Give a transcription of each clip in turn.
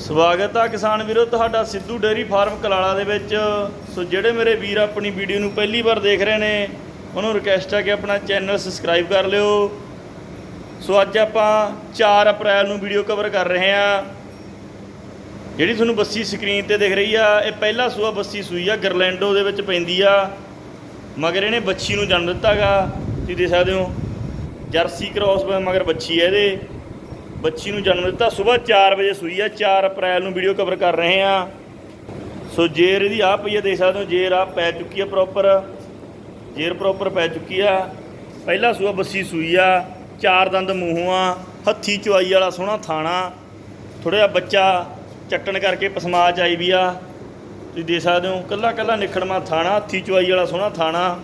ਸਵਾਗਤ ਆ ਕਿਸਾਨ ਵੀਰੋ, ਤੁਹਾਡਾ ਸਿੱਧੂ ਡੇਅਰੀ ਫਾਰਮ ਕਲਾਲਾ ਦੇ ਵਿੱਚ। ਸੋ ਜਿਹੜੇ ਮੇਰੇ ਵੀਰ ਆਪਣੀ ਵੀਡੀਓ ਨੂੰ ਪਹਿਲੀ ਵਾਰ ਦੇਖ ਰਹੇ ਨੇ, ਉਹਨਾਂ ਨੂੰ ਰਿਕਵੈਸਟ ਹੈ ਕਿ ਆਪਣਾ ਚੈਨਲ ਸਬਸਕ੍ਰਾਈਬ ਕਰ ਲਿਓ। ਸੋ ਅੱਜ ਆਪਾਂ 4 ਅਪ੍ਰੈਲ ਨੂੰ ਵੀਡੀਓ ਕਵਰ ਕਰ ਰਹੇ ਆ। ਜਿਹੜੀ ਤੁਹਾਨੂੰ ਬੱਸੀ ਸਕਰੀਨ ਤੇ ਦਿਖ ਰਹੀ ਆ, ਇਹ ਪਹਿਲਾ ਸੂਆ ਬੱਸੀ ਸੂਈ ਆ, ਗਰਲੈਂਡੋ ਦੇ ਵਿੱਚ ਪੈਂਦੀ ਆ। ਮਗਰ ਇਹਨੇ ਬੱਚੀ ਨੂੰ ਜਨਮ ਦਿੱਤਾਗਾ ਤੁਸੀਂ ਦੇਖ ਸਕਦੇ ਹੋ। ਜਰਸੀ ਕ੍ਰਾਸ ਮਗਰ ਬੱਚੀ ਹੈ ਇਹਦੇ। ਬੱਚੀ ਨੂੰ ਜਨਮ ਦਿੱਤਾ। ਸਵੇਰ 4 ਵਜੇ ਸੂਈ ਆ। 4 ਅਪ੍ਰੈਲ ਨੂੰ ਵੀਡੀਓ ਕਵਰ ਕਰ ਰਹੇ ਆ। ਸੋ ਜੇਰ ਇਹਦੀ ਆ ਪਈ ਆ, ਦੇਖ ਸਕਦੇ ਹੋ, ਜੇਰ ਆ ਪੈ ਚੁੱਕੀ ਆ ਪ੍ਰੋਪਰ ਜੇਰ ਪ੍ਰੋਪਰ ਪੈ ਚੁੱਕੀ ਆ। ਪਹਿਲਾ ਸੂਆ ਬੱਸੀ ਸੂਈ ਆ। ਚਾਰ ਦੰਦ ਮੂੰਹੋਂ ਆ। ਹੱਥੀ ਚੁਆਈ ਵਾਲਾ ਸੋਹਣਾ ਥਾਣਾ। ਥੋੜਾ ਜਿਹਾ ਬੱਚਾ ਚੱਟਣ ਕਰਕੇ ਪਸਮਾਜ ਆਈ ਵੀ ਆ। ਤੁਸੀਂ ਦੇਖ ਸਕਦੇ ਹੋ, ਕੱਲਾ ਕੱਲਾ ਨਿਖੜਮਾ ਥਾਣਾ, ਹੱਥੀ ਚੁਆਈ ਵਾਲਾ ਸੋਹਣਾ ਥਾਣਾ।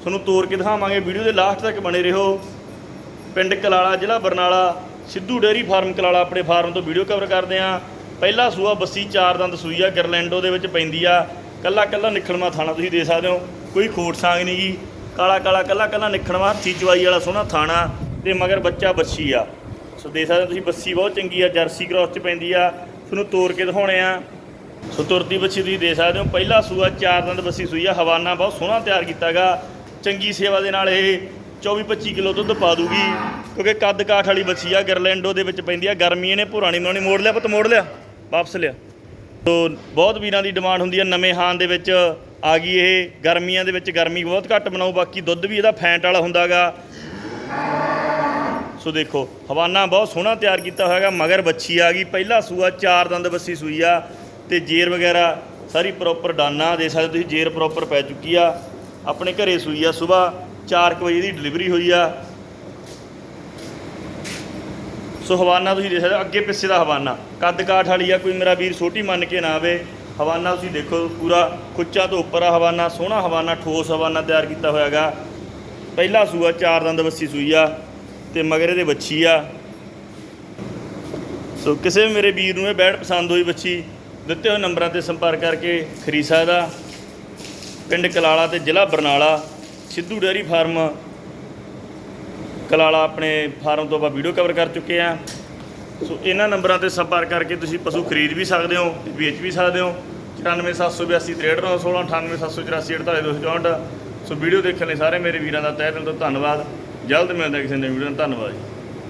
ਤੁਹਾਨੂੰ ਤੋੜ ਕੇ ਦਿਖਾਵਾਂਗੇ ਵੀਡੀਓ ਦੇ ਲਾਸਟ ਤੱਕ ਬਣੇ ਰਹੋ। ਪਿੰਡ ਕਲਾਲਾ, ਜ਼ਿਲ੍ਹਾ ਬਰਨਾਲਾ। ਸਿੱਧੂ ਡੇਅਰੀ ਫਾਰਮ ਕਲਾਲਾ ਆਪਣੇ ਫਾਰਮ ਤੋਂ ਵੀਡੀਓ ਕਵਰ ਕਰਦੇ ਆ ਪਹਿਲਾ ਸੂਆ ਬੱਸੀ ਚਾਰ ਦੰਦ ਸੂਈ ਆ, ਗਰਲੈਂਡੋ ਦੇ ਵਿੱਚ ਪੈਂਦੀ ਆ। ਕੱਲਾ ਕੱਲਾ ਨਿਖੜਮਾ ਥਾਣਾ ਤੁਸੀਂ ਦੇ ਸਕਦੇ ਹੋ, ਕੋਈ ਖੋਟ ਸਾਂਗ ਨਹੀਂ ਜੀ ਕਾਲਾ ਕਾਲਾ ਕੱਲਾ ਕੱਲਾ ਨਿਖੜਮਾ ਹੱਥੀ ਚੁਆਈ ਵਾਲਾ ਸੋਹਣਾ ਥਾਣਾ ਤੇ ਮਗਰ ਬੱਚਾ ਬੱਸੀ ਆ। ਸੋ ਦੇ ਸਕਦੇ ਹੋ ਤੁਸੀਂ ਬੱਸੀ ਬਹੁਤ ਚੰਗੀ ਆ, ਜਰਸੀ ਕ੍ਰਾਸ ਚ ਪੈਂਦੀ ਆ। ਤੁਹਾਨੂੰ ਤੋੜ ਕੇ ਦਿਖਾਉਣੇ ਆ। ਸੋ ਤੁਰਦੀ ਬੱਚੀ ਤੁਸੀਂ ਦੇ ਸਕਦੇ ਹੋ, ਪਹਿਲਾ ਸੂਆ ਚਾਰ ਦੰਦ ਬੱਸੀ ਸੂਈ ਆ, ਹਵਾਨਾ ਬਹੁਤ ਸੋਹਣਾ ਤਿਆਰ ਕੀਤਾਗਾ। ਚੰਗੀ ਸੇਵਾ ਦੇ ਨਾਲ ਇਹ 24 25 ਕਿਲੋ ਦੁੱਧ ਪਾ ਦੂਗੀ, ਕਿਉਂਕਿ ਕੱਦ ਕਾਠ ਵਾਲੀ ਬੱਚੀ ਆ, ਗਰਲੈਂਡੋ ਦੇ ਵਿੱਚ ਪੈਂਦੀ ਆ। ਗਰਮੀ ਇਹਨੇ ਪੁਰਾਣੀ ਬਣਾਉਣੀ, ਮੋੜ ਲਿਆ ਪੁੱਤ, ਮੋੜ ਲਿਆ, ਵਾਪਸ ਲਿਆ। ਸੋ ਬਹੁਤ ਵੀਰਾਂ ਦੀ ਡਿਮਾਂਡ ਹੁੰਦੀ ਆ, ਨਵੇਂ ਹਾਨ ਦੇ ਵਿੱਚ ਆ ਗਈ ਇਹ, ਗਰਮੀਆਂ ਦੇ ਵਿੱਚ ਗਰਮੀ ਬਹੁਤ ਘੱਟ ਬਣਾਉ ਬਾਕੀ ਦੁੱਧ ਵੀ ਇਹਦਾ ਫੈਂਟ ਵਾਲਾ ਹੁੰਦਾਗਾ। ਸੋ ਦੇਖੋ, ਹਵਾਨਾ ਬਹੁਤ ਸੋਹਣਾ ਤਿਆਰ ਕੀਤਾ ਹੋਇਆਗਾ, ਮਗਰ ਬੱਚੀ ਆ ਗਈ, ਪਹਿਲਾ ਸੂਆ, ਚਾਰ ਦੰਦ ਬੱਸੀ ਸੂਈ ਆ, ਤੇ ਜੇਰ ਵਗੈਰਾ ਸਾਰੀ ਪ੍ਰੋਪਰ ਡਾਨਾ ਦੇ ਸਕਦੇ ਤੁਸੀਂ, ਜੇਰ ਪ੍ਰੋਪਰ ਪੈ ਚੁੱਕੀ ਆ। ਆਪਣੇ ਘਰੇ ਸੂਈ ਆ ਸਵੇਰ 4 ਵਜੇ ਦੀ ਡਿਲੀਵਰੀ ਹੋਈ ਆ। ਸੋ ਹਵਾਨਾ ਤੁਸੀਂ ਦੇਖ ਸਕਦੇ ਅੱਗੇ ਪਿੱਛੇ ਦਾ ਹਵਾਨਾ। ਕੱਦ ਕਾਠ ਵਾਲੀ ਆ, ਕੋਈ ਮੇਰਾ ਵੀਰ ਛੋਟੀ ਮੰਨ ਕੇ ਨਾ ਆਵੇ। ਹਵਾਨਾ ਤੁਸੀਂ ਦੇਖੋ, ਪੂਰਾ ਖੁੱਚਾ ਤੋਂ ਉੱਪਰ ਆ ਹਵਾਨਾ, ਸੋਹਣਾ ਹਵਾਨਾ, ਠੋਸ ਹਵਾਨਾ ਤਿਆਰ ਕੀਤਾ ਹੋਇਆਗਾ। ਪਹਿਲਾ ਸੂਆ ਚਾਰ ਦੰਦ ਬੱਸੀ ਸੂਈ ਆ, ਤੇ ਮਗਰ ਇਹਦੇ ਬੱਚੀ ਆ। ਸੋ ਕਿਸੇ ਵੀ ਮੇਰੇ ਵੀਰ ਨੂੰ ਇਹ ਬੈਡ ਪਸੰਦ ਹੋਈ ਬੱਚੀ ਦਿੱਤੇ ਹੋਏ ਨੰਬਰਾਂ ਤੇ ਸੰਪਰਕ ਕਰਕੇ ਖਰੀਦ ਸਕਦਾ। ਪਿੰਡ ਕਲਾਲਾ ਤੇ ਜ਼ਿਲ੍ਹਾ ਬਰਨਾਲਾ। ਸਿੱਧੂ ਡੇਅਰੀ ਫਾਰਮ ਕਲਾਲਾ ਆਪਣੇ ਫਾਰਮ ਤੋਂ ਆਪਾਂ ਵੀਡੀਓ ਕਵਰ ਕਰ ਚੁੱਕੇ ਆ। ਸੋ ਇਹਨਾਂ ਨੰਬਰਾਂ ਤੇ ਸੰਪਰਕ ਕਰਕੇ ਤੁਸੀਂ ਪਸ਼ੂ ਖਰੀਦ ਵੀ ਸਕਦੇ ਹੋ ਤੇ ਵੇਚ ਵੀ ਸਕਦੇ ਹੋ। 94782 6316 98784 ਸੋ ਵੀਡੀਓ ਦੇਖਣ ਲਈ ਸਾਰੇ ਮੇਰੇ ਵੀਰਾਂ ਦਾ ਤਹਿ ਦਿਲ ਤੋਂ ਧੰਨਵਾਦ। ਜਲਦ ਮਿਲਦੇ ਕਿਸੇ ਨਵੀਂ ਵੀਡੀਓ ਨਾਲ। ਧੰਨਵਾਦ ਜੀ।